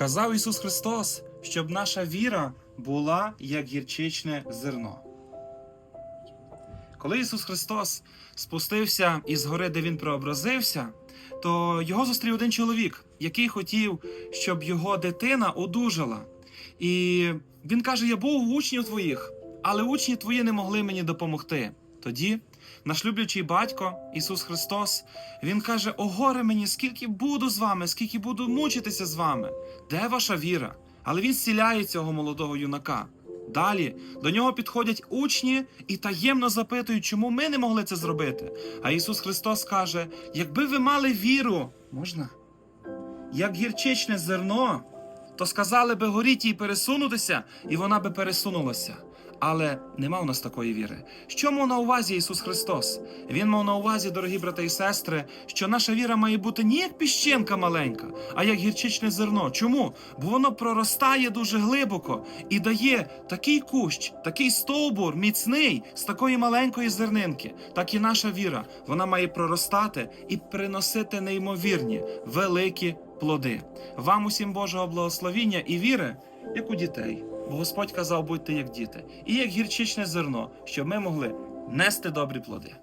Казав Ісус Христос, щоб наша віра була як гірчичне зерно. Коли Ісус Христос спустився із гори, де Він преобразився, то його зустрів один чоловік, який хотів, щоб його дитина одужала. І він каже: Я був у учнів твоїх, але учні твої не могли мені допомогти. Тоді наш люблячий батько Ісус Христос, Він каже: О горе мені, скільки буду з вами, скільки буду мучитися з вами. Де ваша віра? Але він зціляє цього молодого юнака. Далі до нього підходять учні і таємно запитують, чому ми не могли це зробити. А Ісус Христос каже: якби ви мали віру, можна? Як гірчичне зерно, то сказали би горіти і пересунутися, і вона би пересунулася. Але нема у нас такої віри. Що мав на увазі Ісус Христос? Він мав на увазі, дорогі брати і сестри, що наша віра має бути не як піщинка маленька, а як гірчичне зерно. Чому? Бо воно проростає дуже глибоко і дає такий кущ, такий стовбур міцний з такої маленької зернинки. Так і наша віра. Вона має проростати і приносити неймовірні, великі плоди. Вам усім Божого благословіння і віри, як у дітей. Бо Господь казав, будьте як діти, і як гірчичне зерно, щоб ми могли нести добрі плоди.